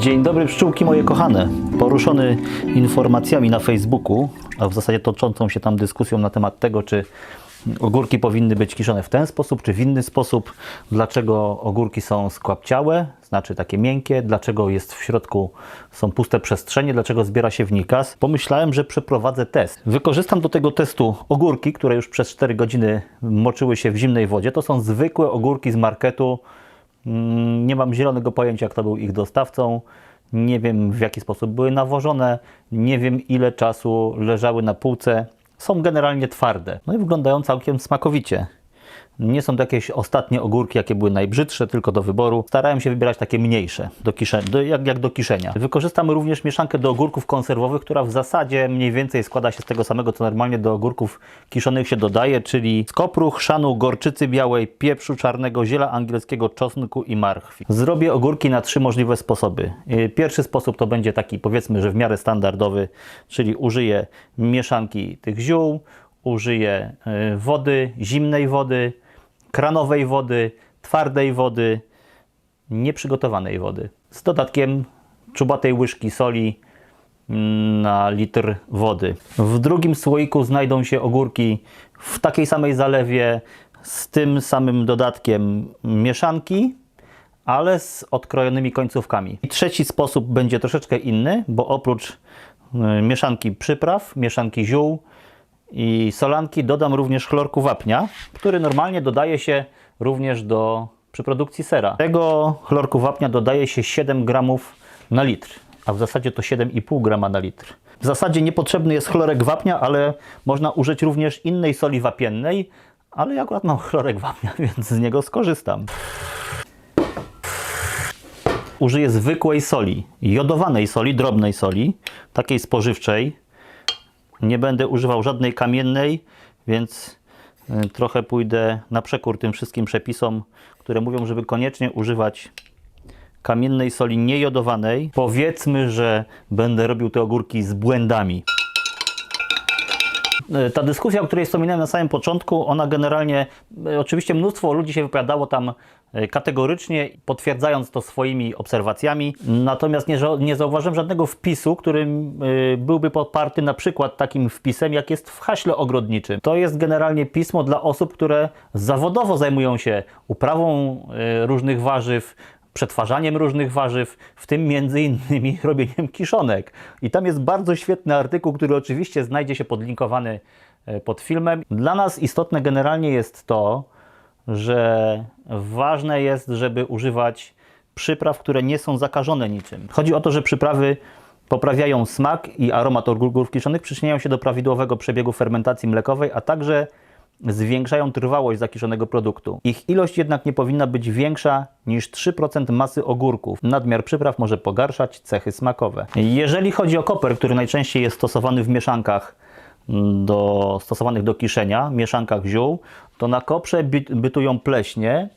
Dzień dobry pszczółki moje kochane. Poruszony informacjami na Facebooku, a w zasadzie toczącą się tam dyskusją na temat tego, czy ogórki powinny być kiszone w ten sposób, czy w inny sposób, dlaczego ogórki są skłapciałe, znaczy takie miękkie, dlaczego jest w środku są puste przestrzenie, dlaczego zbiera się w. Pomyślałem, że przeprowadzę test. Wykorzystam do tego testu ogórki, które już przez 4 godziny moczyły się w zimnej wodzie. To są zwykłe ogórki z marketu. Mm, Nie mam zielonego pojęcia, kto był ich dostawcą. Nie wiem, w jaki sposób były nawożone. Nie wiem, ile czasu leżały na półce. Są generalnie twarde. No i wyglądają całkiem smakowicie. Nie są to jakieś ostatnie ogórki, jakie były najbrzydsze, tylko do wyboru. Starałem się wybierać takie mniejsze, do do, jak, jak do kiszenia. Wykorzystamy również mieszankę do ogórków konserwowych, która w zasadzie mniej więcej składa się z tego samego, co normalnie do ogórków kiszonych się dodaje, czyli skopru, chrzanu, gorczycy białej, pieprzu czarnego, ziela angielskiego, czosnku i marchwi. Zrobię ogórki na trzy możliwe sposoby. Yy, Pierwszy sposób to będzie taki, powiedzmy, że w miarę standardowy, czyli użyję mieszanki tych ziół, użyję yy, wody, zimnej wody, kranowej wody, twardej wody, nieprzygotowanej wody. Z dodatkiem czubatej łyżki soli mm, na litr wody. W drugim słoiku znajdą się ogórki w takiej samej zalewie, z tym samym dodatkiem mieszanki, ale z odkrojonymi końcówkami. I trzeci sposób będzie troszeczkę inny, bo oprócz y, mieszanki przypraw, mieszanki ziół, i solanki dodam również chlorku wapnia, który normalnie dodaje się również do przy produkcji sera. Tego chlorku wapnia dodaje się 7 gramów na litr, a w zasadzie to 7,5 grama na litr. W zasadzie niepotrzebny jest chlorek wapnia, ale można użyć również innej soli wapiennej, ale ja akurat mam chlorek wapnia, więc z niego skorzystam. Użyję zwykłej soli, jodowanej soli, drobnej soli, takiej spożywczej, nie będę używał żadnej kamiennej, więc y, trochę pójdę na przekór tym wszystkim przepisom, które mówią, żeby koniecznie używać kamiennej soli niejodowanej. Powiedzmy, że będę robił te ogórki z błędami. Y, Ta dyskusja, o której wspominałem na samym początku, ona generalnie, y, oczywiście mnóstwo ludzi się wypowiadało tam kategorycznie, potwierdzając to swoimi obserwacjami. Natomiast nie, nie zauważyłem żadnego wpisu, który y, byłby poparty na przykład takim wpisem, jak jest w haśle ogrodniczym. To jest generalnie pismo dla osób, które zawodowo zajmują się uprawą y, różnych warzyw, przetwarzaniem różnych warzyw, w tym między innymi robieniem kiszonek. I tam jest bardzo świetny artykuł, który oczywiście znajdzie się podlinkowany e, pod filmem. Dla nas istotne generalnie jest to, że ważne jest, żeby używać przypraw, które nie są zakażone niczym. Chodzi o to, że przyprawy poprawiają smak i aromat ogórków kiszonych, przyczyniają się do prawidłowego przebiegu fermentacji mlekowej, a także zwiększają trwałość zakiszonego produktu. Ich ilość jednak nie powinna być większa niż 3% masy ogórków. Nadmiar przypraw może pogarszać cechy smakowe. Jeżeli chodzi o koper, który najczęściej jest stosowany w mieszankach do, stosowanych do kiszenia, mieszankach ziół, to na koprze byt- bytują pleśnie,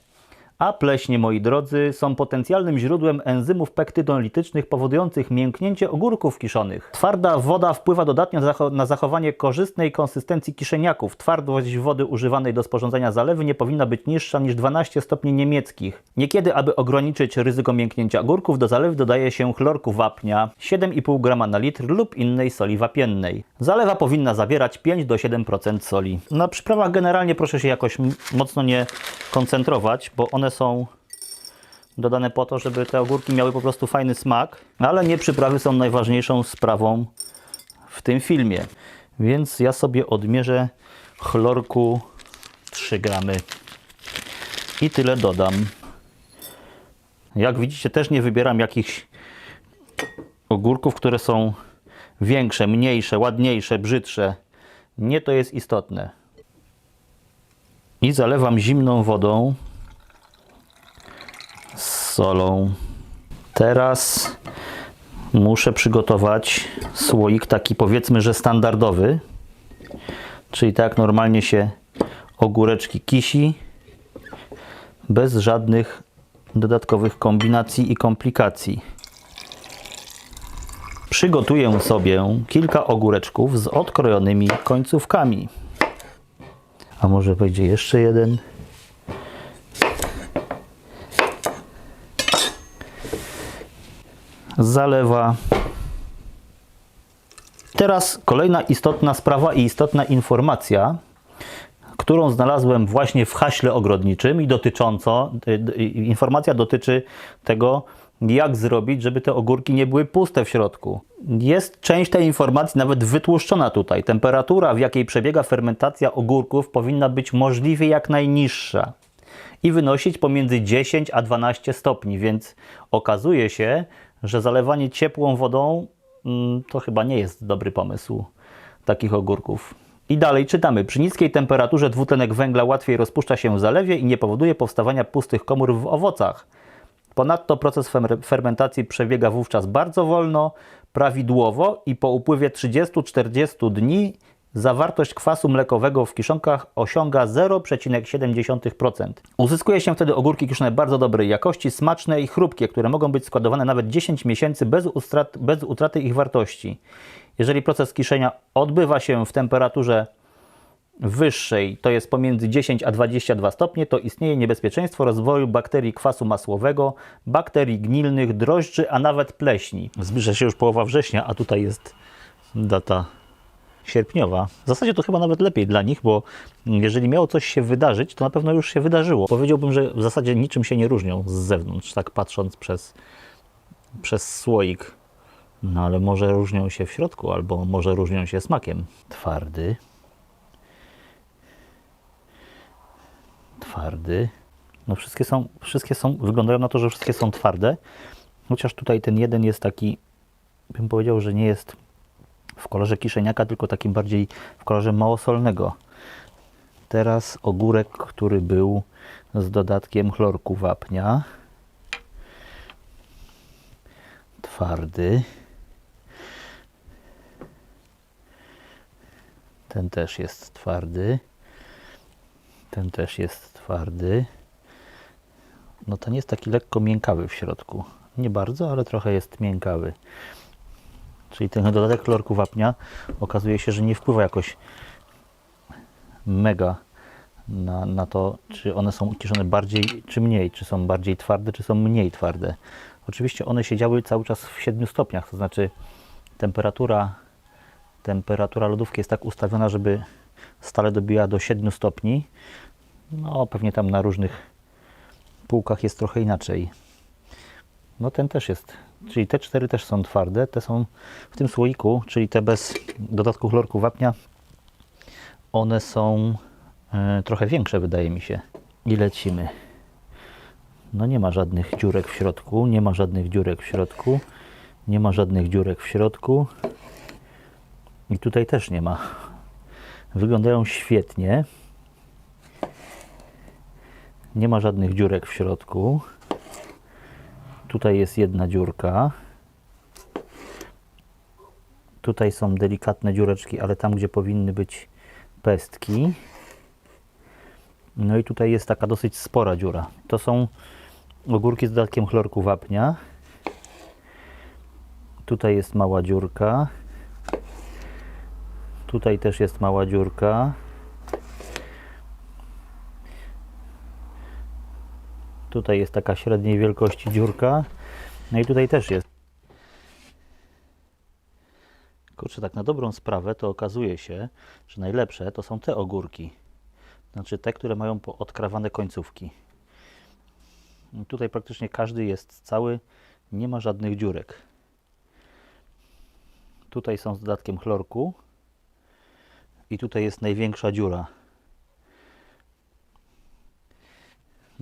a pleśnie, moi drodzy, są potencjalnym źródłem enzymów pektydolitycznych powodujących mięknięcie ogórków kiszonych. Twarda woda wpływa dodatnio na zacho- na zachowanie korzystnej konsystencji kiszeniaków. Twardość wody używanej do sporządzania zalewy nie powinna być niższa niż 12 stopni niemieckich. Niekiedy, aby ograniczyć ryzyko mięknięcia ogórków, do zalewy dodaje się chlorku wapnia 7,5 g na litr lub innej soli wapiennej. Zalewa powinna zawierać 5 do 7% soli. Na przyprawach generalnie proszę się jakoś mocno nie koncentrować, bo one są dodane po to, żeby te ogórki miały po prostu fajny smak, ale nie przyprawy są najważniejszą sprawą w tym filmie. Więc ja sobie odmierzę chlorku 3 gramy i tyle dodam. Jak widzicie, też nie wybieram jakichś ogórków, które są większe, mniejsze, ładniejsze, brzydsze. Nie to jest istotne. I zalewam zimną wodą z solą. Teraz muszę przygotować słoik taki powiedzmy, że standardowy. Czyli tak normalnie się ogóreczki kisi. Bez żadnych dodatkowych kombinacji i komplikacji. Przygotuję sobie kilka ogóreczków z odkrojonymi końcówkami. A może będzie jeszcze jeden? zalewa. Teraz kolejna istotna sprawa i istotna informacja, którą znalazłem właśnie w haśle ogrodniczym i dotycząco, y, y, informacja dotyczy tego, jak zrobić, żeby te ogórki nie były puste w środku. Jest część tej informacji nawet wytłuszczona tutaj. Temperatura, w jakiej przebiega fermentacja ogórków, powinna być możliwie jak najniższa i wynosić pomiędzy 10 a 12 stopni, więc okazuje się, że zalewanie ciepłą wodą mm, to chyba nie jest dobry pomysł takich ogórków. I dalej czytamy. Przy niskiej temperaturze dwutlenek węgla łatwiej rozpuszcza się w zalewie i nie powoduje powstawania pustych komór w owocach. Ponadto proces fer- fermentacji przebiega wówczas bardzo wolno, prawidłowo i po upływie 30-40 dni zawartość kwasu mlekowego w kiszonkach osiąga 0,7%. Uzyskuje się wtedy ogórki kiszone bardzo dobrej jakości, smaczne i chrupkie, które mogą być składowane nawet 10 miesięcy bez, bez utraty ich wartości. Jeżeli proces kiszenia odbywa się w temperaturze wyższej, to jest pomiędzy 10 a 22 stopnie, to istnieje niebezpieczeństwo rozwoju bakterii kwasu masłowego, bakterii gnilnych, drożdży, a nawet pleśni. Zbliża się już połowa września, a tutaj jest data sierpniowa. W zasadzie to chyba nawet lepiej dla nich, bo jeżeli miało coś się wydarzyć, to na pewno już się wydarzyło. Powiedziałbym, że w zasadzie niczym się nie różnią z zewnątrz, tak patrząc przez, przez słoik. No ale może różnią się w środku, albo może różnią się smakiem. Twardy. Twardy. No wszystkie są, wszystkie są, wyglądają na to, że wszystkie są twarde. Chociaż tutaj ten jeden jest taki, bym powiedział, że nie jest w kolorze kiszeniaka, tylko takim bardziej w kolorze małosolnego. Teraz ogórek, który był z dodatkiem chlorku wapnia. Twardy. Ten też jest twardy. Ten też jest twardy. No ten jest taki lekko miękkawy w środku. Nie bardzo, ale trochę jest miękkawy. Czyli ten dodatek chlorku wapnia okazuje się, że nie wpływa jakoś mega na, na to, czy one są kiszone bardziej czy mniej, czy są bardziej twarde, czy są mniej twarde. Oczywiście one siedziały cały czas w 7 stopniach, to znaczy temperatura, temperatura lodówki jest tak ustawiona, żeby stale dobijała do 7 stopni. No pewnie tam na różnych półkach jest trochę inaczej. No ten też jest, czyli te cztery też są twarde, te są w tym słoiku, czyli te bez dodatku chlorku wapnia, one są e, trochę większe wydaje mi się. I lecimy. No nie ma żadnych dziurek w środku, nie ma żadnych dziurek w środku, nie ma żadnych dziurek w środku i tutaj też nie ma. Wyglądają świetnie. Nie ma żadnych dziurek w środku. Tutaj jest jedna dziurka. Tutaj są delikatne dziureczki, ale tam, gdzie powinny być pestki. No i tutaj jest taka dosyć spora dziura. To są ogórki z dodatkiem chlorku wapnia. Tutaj jest mała dziurka. Tutaj też jest mała dziurka. Tutaj jest taka średniej wielkości dziurka. No i tutaj też jest. Kurczę, tak na dobrą sprawę to okazuje się, że najlepsze to są te ogórki. Znaczy te, które mają odkrawane końcówki. I tutaj praktycznie każdy jest cały, nie ma żadnych dziurek. Tutaj są z dodatkiem chlorku. I tutaj jest największa dziura.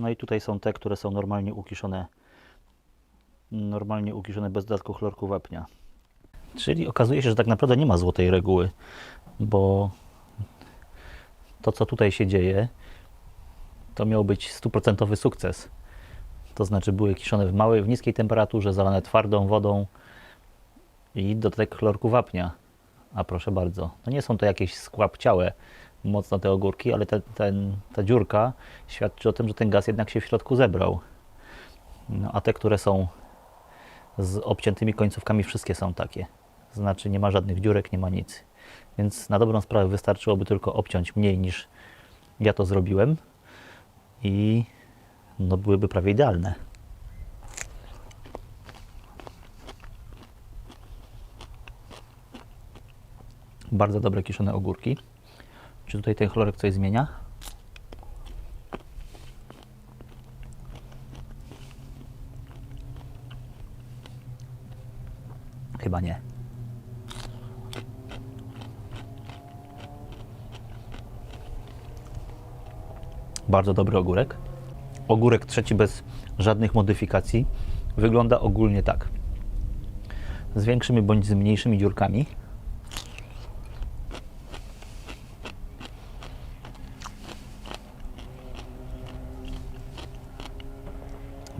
No i tutaj są te, które są normalnie ukiszone normalnie ukiszone bez dodatku chlorku wapnia. Czyli okazuje się, że tak naprawdę nie ma złotej reguły, bo to, co tutaj się dzieje, to miał być stuprocentowy sukces. To znaczy były kiszone w małej, w niskiej temperaturze, zalane twardą wodą i dodatek chlorku wapnia. A proszę bardzo, no nie są to jakieś skłapciałe mocno te ogórki, ale ta, ten, ta dziurka świadczy o tym, że ten gaz jednak się w środku zebrał. No, a te, które są z obciętymi końcówkami, wszystkie są takie. Znaczy nie ma żadnych dziurek, nie ma nic. Więc na dobrą sprawę wystarczyłoby tylko obciąć mniej niż ja to zrobiłem i no, byłyby prawie idealne. Bardzo dobre kiszone ogórki. Czy tutaj ten chlorek coś zmienia? Chyba nie. Bardzo dobry ogórek. Ogórek trzeci bez żadnych modyfikacji wygląda ogólnie tak. Z większymi bądź z mniejszymi dziurkami.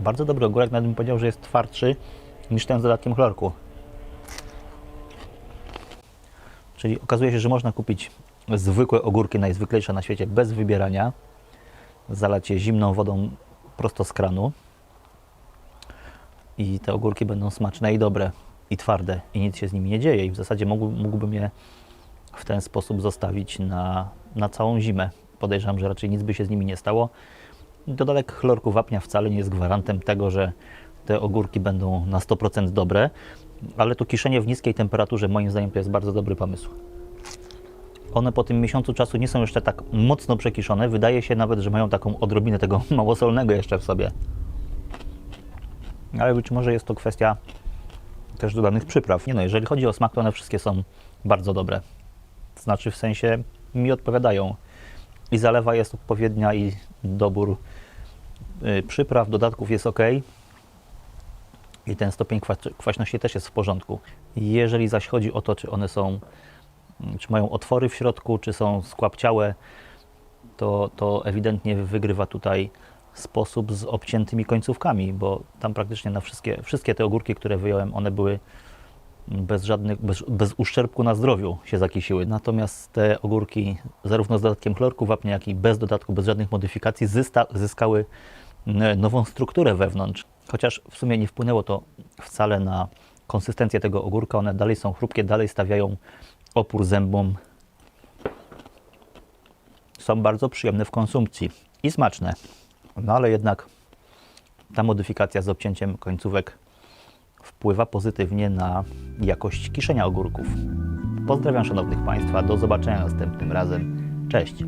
Bardzo dobry ogórek, nawet bym powiedział, że jest twardszy niż ten z dodatkiem chlorku. Czyli okazuje się, że można kupić zwykłe ogórki, najzwyklejsze na świecie, bez wybierania. Zalać je zimną wodą prosto z kranu. I te ogórki będą smaczne i dobre, i twarde, i nic się z nimi nie dzieje. I w zasadzie mógł, mógłbym je w ten sposób zostawić na, na całą zimę. Podejrzewam, że raczej nic by się z nimi nie stało. Dodatek chlorku wapnia wcale nie jest gwarantem tego, że te ogórki będą na 100% dobre, ale to kiszenie w niskiej temperaturze moim zdaniem to jest bardzo dobry pomysł. One po tym miesiącu czasu nie są jeszcze tak mocno przekiszone. Wydaje się nawet, że mają taką odrobinę tego małosolnego jeszcze w sobie. Ale być może jest to kwestia też dodanych przypraw. Nie no, jeżeli chodzi o smak, to one wszystkie są bardzo dobre. Znaczy w sensie mi odpowiadają. I zalewa jest odpowiednia i dobór y, przypraw, dodatków jest ok. I ten stopień kwa- kwaśności też jest w porządku. Jeżeli zaś chodzi o to, czy one są, mm, czy mają otwory w środku, czy są skłapciałe, to, to ewidentnie wygrywa tutaj sposób z obciętymi końcówkami, bo tam praktycznie na wszystkie, wszystkie te ogórki, które wyjąłem, one były bez żadnych, bez, bez uszczerbku na zdrowiu się zakisiły. Natomiast te ogórki, zarówno z dodatkiem chlorku wapnia, jak i bez dodatku, bez żadnych modyfikacji, zysta, zyskały n- nową strukturę wewnątrz. Chociaż w sumie nie wpłynęło to wcale na konsystencję tego ogórka, one dalej są chrupkie, dalej stawiają opór zębom. Są bardzo przyjemne w konsumpcji i smaczne. No ale jednak ta modyfikacja z obcięciem końcówek wpływa pozytywnie na jakość kiszenia ogórków. Pozdrawiam szanownych Państwa, do zobaczenia następnym razem. Cześć!